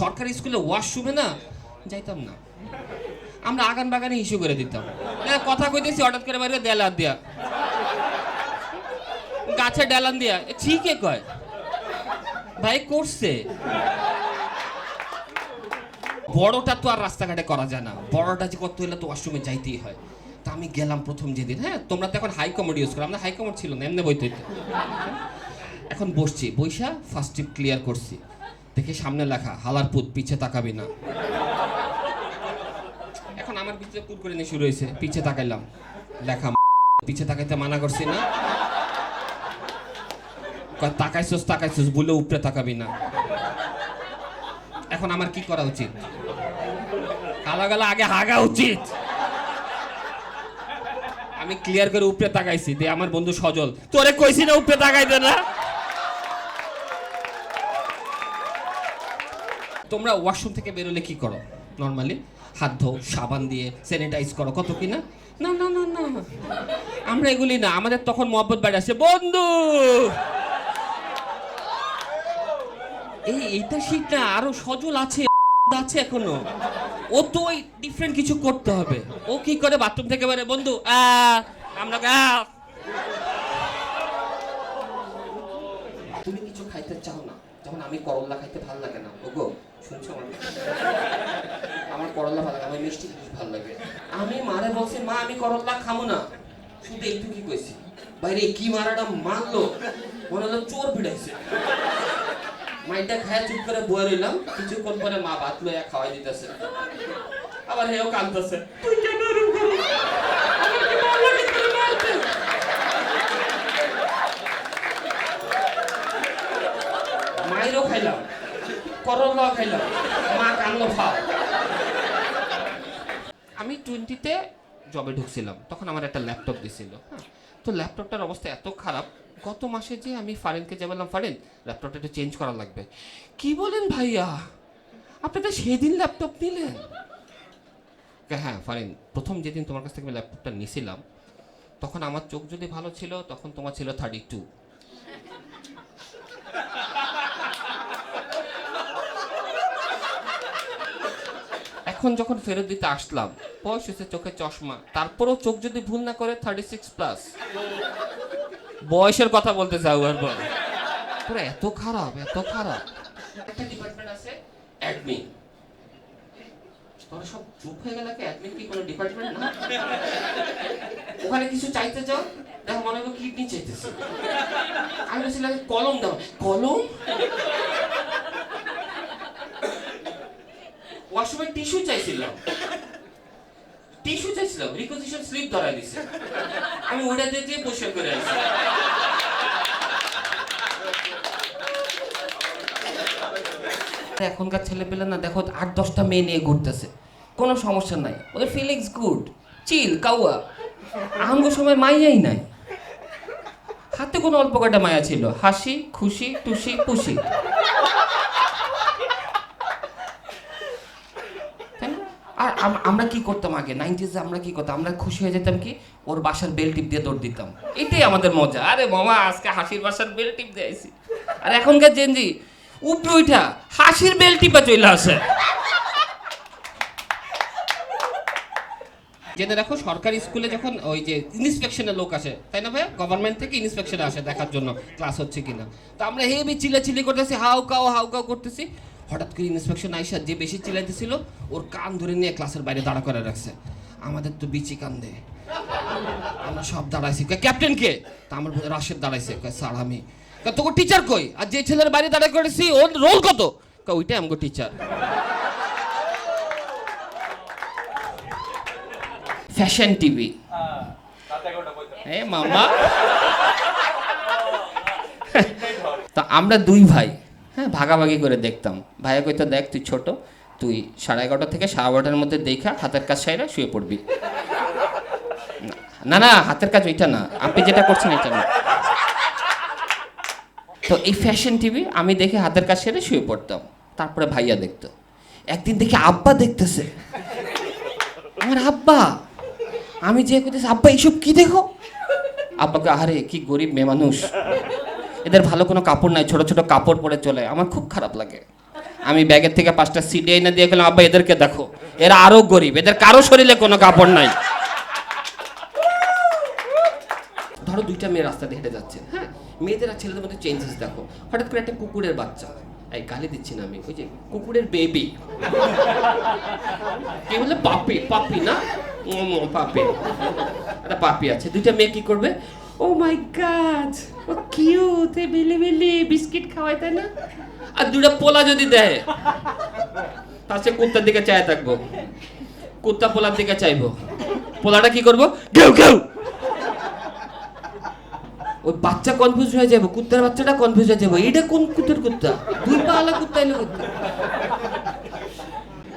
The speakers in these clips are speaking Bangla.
সরকারি স্কুলে ওয়াশরুমে না যাইতাম না। আমরা আগান বাগানে ইস্যু করে দিতাম। কথা কইতেছি, হঠাৎ করে বাইরে দেলার দিয়া। গাছে ডেলান দিয়া। ঠিকই কয়। ভাই, করছে। বড়টা তো আর রাস্তাঘাটে করা যায় না। বড়টা যে করতে হলে তো ওয়াশরুমে যাইতেই হয়। তা আমি গেলাম প্রথম যেদিন। হ্যাঁ তোমরা তো এখন হাই কমোড ইউজ করো। আমরা হাই কমোড ছিল না, এমনি বইতে এখন বসছি। বৈশা ফার্স্ট টিপ ক্লিয়ার করছি। দেখে সামনে লেখা, হালার পুত, পিছে তাকাবি না। এখন আমার পিছে কুর করে নিয়ে শুরু হয়েছে, পিছে তাকাইলাম। লেখা পিছে তাকাইতে মানা করছি না। তাকাইছস তাকাইছস, বলে উপরে তাকাবি না। এখন আমার কি করা উচিত? কালা গালা আগে হাগা উচিত। আমি ক্লিয়ার করে উপরে তাকাইছি, দিয়ে আমার বন্ধু সজল, তোরে কইছি না উপরে তাকাইতে না? তোমরা ওয়াশরুম থেকে বেরোলে কি করো? নর্মালি হাত ধো, সাবান দিয়ে স্যানিটাইজ করো, কত কি না? না না না না। আমরা এগুলি না, আমাদের তখন মহব্বত বাড়ি আসে, বন্ধু! এই, এইটা শীত না, আরও সজল আছে আছে এখনও। ও তো ওই ডিফারেন্ট কিছু করতে হবে। ও কি করে বাথরুম থেকে বেরে বন্ধু আমরা তুমি কিছু খাইতে চাও না, যখন আমি করল্লা খাইতে ভালো লাগে না, ওগো। শুনছো আমার করলা ভালো আমার মিষ্টি জিনিস ভালো লাগে। আমি মারে বলছি, মা, আমি করলা খামো না। শুধু একটু কি কইছি? বাইরে কি মারাটা মারলো? মনে হলো চোর পিড়াইছে মাইটা খায় চুপ করে বয়ে রইলাম। কিছুক্ষণ পরে মা ভাত লইয়া খাওয়াই দিতেছে। আবার হেও কাঁদতেছে। তুই কেন এরকম করিস? আমার কি ভালো লাগে তোরে মারতে? মায়েরও খাইলাম মা আমি টোয়েন্টিতে জবে ঢুকছিলাম। তখন আমার একটা ল্যাপটপ দিছিল। তো ল্যাপটপটার অবস্থা এত খারাপ, গত মাসে যে আমি ফারিনকে যে বললাম ফারিন ল্যাপটপটা একটু চেঞ্জ করা লাগবে। কি বলেন ভাইয়া? আপনি তো সেদিন ল্যাপটপ নিলেন। হ্যাঁ ফারিন প্রথম যেদিন তোমার কাছ থেকে আমি ল্যাপটপটা নিছিলাম, তখন আমার চোখ যদি ভালো ছিল, তখন তোমার ছিল থার্টি টু এখন যখন ফেরত দিতে আসলাম, বয়স হয়েছে চোখে চশমা, তারপরেও চোখ যদি ভুল না করে থার্টি সিক্স প্লাস বয়সের কথা বলতে চাও একবার পুরো এত খারাপ এত খারাপ। একটা ডিপার্টমেন্ট আছে অ্যাডমিন তোরা সব চুপ হয়ে গেল কি অ্যাডমিন কি কোনো ডিপার্টমেন্ট না? ওখানে কিছু চাইতে যাও, দেখো মনে হয় কিডনি চাইতেছে। আমি বলছিলাম, কলম দাও। কলম? ওয়াশরুমে টিস্যু চাইছিলাম। টিস্যু চাইছিলাম রিকোজিশন স্লিপ ধরাই দিছে। আমি ওটা দিয়ে দিয়ে পরিষ্কার করে আসছি এখনকার ছেলে পেলে না, দেখো, আট, দশটা মেয়ে নিয়ে ঘুরতেছে। কোনো সমস্যা নাই। ওদের ফিলিংস গুড চিল কাউয়া। আঙ্গ সময় মাইয়াই নাই। হাতে কোনো অল্প কটা মায়া ছিল? হাসি, খুশি, টুসি পুষি তাই না? আর আমরা কি করতাম আগে? নাইনটিজে আমরা কি করতাম? আমরা খুশি হয়ে যেতাম কি? ওর বাসার বেল টিপ দিয়ে দৌড় দিতাম। এটাই আমাদের মজা। আরে মামা, আজকে হাসির বাসার বেল টিপ দিয়ে আইছি। আর এখনকার জেনজি উপরে উঠা হাসির বেল টিপা চলে আসে। জেনে রাখো, সরকারি স্কুলে যখন ওই যে ইন্সপেকশনের লোক আসে, তাই না ভাই গভর্নমেন্ট থেকে ইন্সপেকশনে আসে দেখার জন্য ক্লাস হচ্ছে কিনা। তো আমরা হেবি চিল্লাচিল্লি করতেছি হাউ কাউ হাউ কাউ করতেছি। হঠাৎ করে ইন্সপেকশন আইসা যে বেশি চিল্লাইতেছিল ওর কান ধরে নিয়ে ক্লাসের বাইরে দাঁড়া করে রাখছে। আমাদের তো বিচি কান্দে। আমরা সব দাঁড়াইছি। কয়, ক্যাপ্টেন কে? তা আমার রাশেদ দাঁড়াইছে। স্যার আমি। তোকে টিচার কই? আর যে ছেলের বাইরে দাঁড়া করেছি ওর রোল কত? ওইটাই আমাকে টিচার ফ্যাশন টিভি মামা। তা আমরা দুই ভাই। হ্যাঁ ভাগাভাগি করে দেখতাম। ভাইয়া কইতো, দেখ, তুই ছোট, তুই সাড়ে এগারোটা থেকে সাড়ে বারোটার মধ্যে দেখা, হাতের কাজ সাইরা শুয়ে পড়বি। না না, হাতের কাজ ওইটা না, আপনি যেটা করছেন এটা না। তো এই ফ্যাশন টিভি আমি দেখে হাতের কাজ সেরে শুয়ে পড়তাম, তারপরে ভাইয়া দেখতো। একদিন দেখি আব্বা দেখতেছে। আমার আব্বা, আমি যে করতেছি আব্বা, এইসব কি দেখো? আব্বাকে আরে কি গরিব মেয়ে মানুষ। এদের ভালো কোনো কাপড় নাই, ছোট ছোট কাপড় পরে চলে। আমার খুব খারাপ লাগে। আমি ব্যাগের থেকে পাঁচটা সিডি এনে দিয়ে গেলাম, আব্বা, এদেরকে দেখো। এরা আরও গরিব, এদের কারও শরীরে কোনো কাপড় নাই। ধরো দুইটা মেয়ে রাস্তা দিয়ে হেঁটে যাচ্ছে হ্যাঁ? মেয়েদের আর ছেলেদের মধ্যে চেঞ্জেস দেখো। হঠাৎ করে একটা কুকুরের বাচ্চা। এই গালি দিচ্ছি না আমি, ওই যে কুকুরের বেবি কি বলে? পাপি পাপি না? পাপি। একটা পাপি আছে। দুইটা মেয়ে কি করবে? ও মাই গড ও কিউট এ বিলি বিলি বিস্কিট খাওয়াই তাই না? আর দুটা পোলা যদি দেয়, তার সে কুত্তার দিকে চায় থাকব। কুত্তা পোলার দিকে চাইব। পোলাটা কি করব? ঘেউ ঘেউ। ওই বাচ্চা কনফিউজ হয়ে যাবে কুত্তার বাচ্চাটা কনফিউজ হয়ে যাবে এটা কোন কুত্তার কুত্তা? দুই পা আলা কুত্তা এলো কুত্তা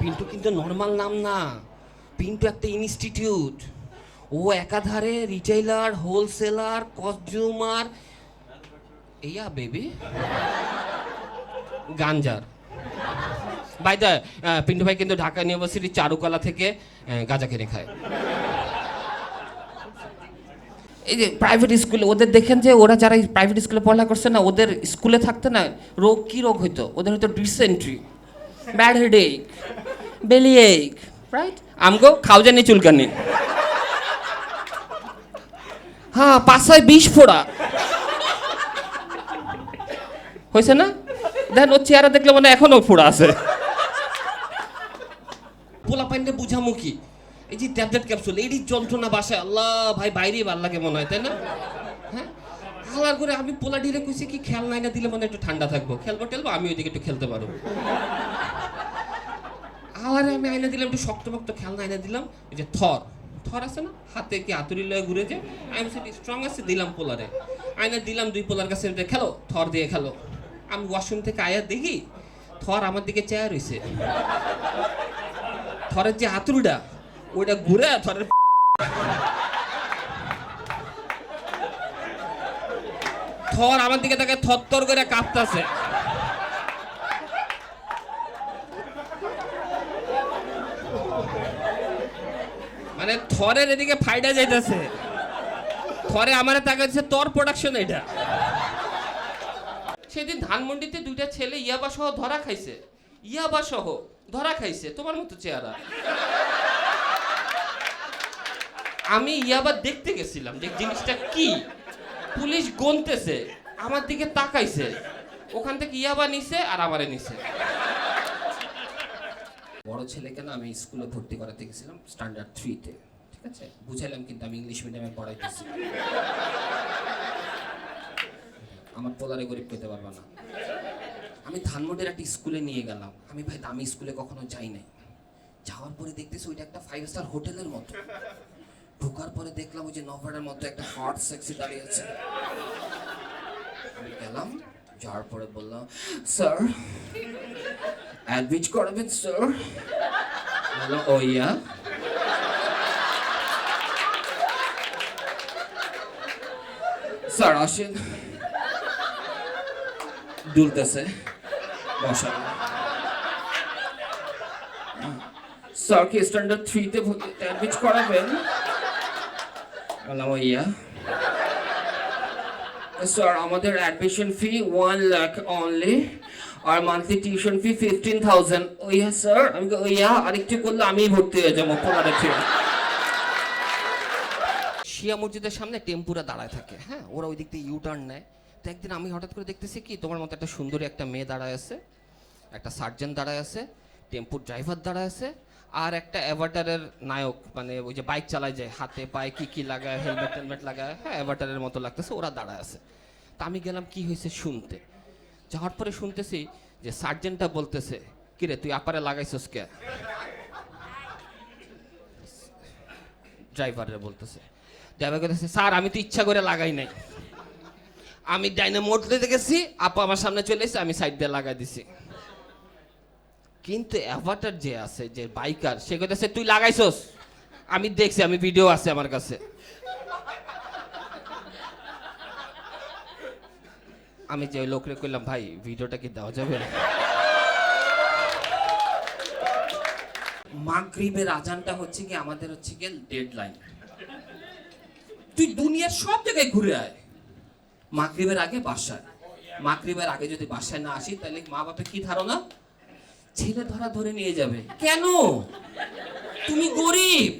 পিন্টু কিন্তু নর্মাল নাম না। পিন্টু একটা ইনস্টিটিউট ও একাধারে রিটেইলার হোলসেলার কনজিউমার এইয়া বেবি গাঞ্জার। বাই দা পিন্টু ভাই কিন্তু ঢাকা ইউনিভার্সিটির চারুকলা থেকে গাঁজা কিনে খায়। এই যে প্রাইভেট স্কুলে ওদের দেখেন যে ওরা যারা প্রাইভেট স্কুলে পড়ালেখা করছে না, ওদের স্কুলে থাকতে না রোগ, কি রোগ হইতো? ওদের হয়তো ডিসেন্ট্রি ব্যাড হেডেক বেলি এক রাইট আমগো খাওজানি চুলকানি। হ্যাঁ পাশায় বিষ ফোড়া। হয়েছে না? দেখেন, ওর চেহারা দেখলে মানে এখনও ফোড়া আছে। পোলা পাইন্ডে বুঝামুখী। এই যে ট্যাবলেট ক্যাপসুল, এরই যন্ত্রণা বাসায়। আল্লাহ, ভাই বাইরে ভালো লাগে মনে হয়, তাই না? হ্যাঁ? হালার করে আমি পোলা ডিরে কইছি কি খেল নাই না দিলে মনে একটু ঠান্ডা থাকব। খেলব টেলবো আমি ওইদিকে একটু খেলতে পারব। আলারে আমি আয়না দিলাম, একটু শক্তপক্ত খেলনা আয়না দিলাম। এই যে থর থর আছে না, হাতে কি আতুরি লয়ে ঘুরে যে আমি সেটি স্ট্রং আছে, দিলাম পোলারে। আয়না দিলাম দুই পোলার কাছে খেলো, থর দিয়ে খেলো। আমি ওয়াশরুম থেকে আয়া দেখি, থর আমার দিকে চেয়ার রইছে। থরের যে হাতুড়িটা ওইটা ঘুরে থরের থর আমার দিকে তাকে থরথর করে কাঁপতাছে। মানে থরের এদিকে ফাইডা যাইতেছে। থরে আমারে তাকাচ্ছে তোর প্রোডাকশন এটা সেদিন ধানমন্ডিতে দুইটা ছেলে ইয়াবা সহ ধরা খাইছে। ইয়াবা সহ ধরা খাইছে, তোমার মতো চেহারা। আমি ইয়াবা দেখতে গেছিলাম যে জিনিসটা কি। পুলিশ গনতেছে, আমার দিকে তাকাইছে। ওখান থেকে ইয়াবা নিছে আর আমারে নিছে। বড় ছেলেকে না আমি স্কুলে ভর্তি করাতে গেছিলাম স্ট্যান্ডার্ড থ্রিতে ঠিক আছে? বুঝাইলাম কিন্তু আমি ইংলিশ মিডিয়ামে পড়াইতেছি আমার পোলারে গরিব পেতে পারবে না। আমি ধানমন্ডির একটা স্কুলে নিয়ে গেলাম। আমি ভাই দামি স্কুলে কখনো যাই নাই। যাওয়ার পরে দেখতেছি ওইটা একটা ফাইভ স্টার হোটেলের মতো। ঢোকার পরে দেখলাম ওই যে নভেটার মতো একটা হট সেক্সি দাঁড়িয়ে আছে। আমি গেলাম যাওয়ার পরে বললাম স্যার অ্যাডমিট করাবেন স্যার বললাম ও ইয়া স্যার আসেন। দুলতেছে। বসান স্যার কি স্ট্যান্ডার্ড থ্রিতে অ্যাডমিট করাবেন? বললাম ইয়া স্যার আমাদের admission fee one lakh only আর monthly tuition fee fifteen thousand yeah sir আমি ও ইয়া আরেকটু করলে আমি ভর্তি হয়ে যাব পনেরো শিয়া মসজিদের সামনে টেম্পুরা দাঁড়ায় থাকে হ্যাঁ? ওরা ওই দিক দিয়ে ইউ টার্ন নেয়। তো একদিন আমি হঠাৎ করে দেখতেছি কি, তোমার মতো একটা সুন্দরী একটা মেয়ে দাঁড়ায় আছে, একটা সার্জন দাঁড়ায় আছে, টেম্পুর ড্রাইভার দাঁড়ায় আছে আর একটা অ্যাভাটারের নায়ক মানে ওই যে বাইক চালায় যায় হাতে পায়ে কি কি লাগায় হেলমেট টেলমেট লাগায় হ্যাঁ অ্যাভাটারের মতো লাগতেছে, ওরা দাঁড়ায় আছে। তা আমি গেলাম, কি হয়েছে শুনতে? যাওয়ার পরে শুনতেছি যে সার্জেন্টটা বলতেছে কিরে তুই আপারে লাগাইছস কে? ড্রাইভারে বলতেছে, ড্রাইভার বলতেছে, স্যার, আমি তো ইচ্ছা করে লাগাই নাই। আমি ডাইনে মোট দিতে গেছি, আপা আমার সামনে চলে এসে আমি সাইড দিয়ে লাগাই দিছি। কিন্তু অ্যাভাটার যে আছে, যে বাইকার সে কইতেছে, তুই লাগাইছস? আমি দেখছি, আমি ভিডিও আছে আমার কাছে। আমি যে লোকরে কইলাম, ভাই ভিডিওটা কি দেওয়া যাবে? মাগরিবের আজানটা হচ্ছে কি, আমাদের হচ্ছে কি ডেডলাইন তুই দুনিয়ার সব জায়গায় ঘুরে আয়। মাগরিবের আগে বাসায়। মাগরিবের আগে যদি বাসায় না আসি, তাহলে মা বাপের কি ধারণা? ছেলে ধরা ধরে নিয়ে যাবে। কেন? তুমি গরিব।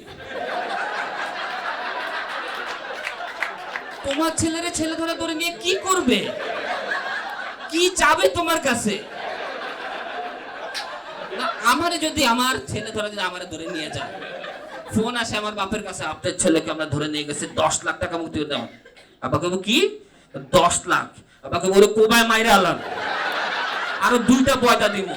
তোমার ছেলেরে ছেলে ধরা ধরে নিয়ে কি করবে? কি চাবে তোমার কাছে? আমারে যদি আমার ছেলে ধরা যদি আমারে ধরে নিয়ে যায়। ফোন আসে আমার বাপের কাছে, আপনার ছেলেকে আমরা ধরে নিয়ে গেছি, দশ লাখ টাকা মুক্তি দাও। বলব কি? দশ লাখ? আব্বাকে বলে কোবায় মাইরা আলাম। আরও দুইটা পয়সা দিব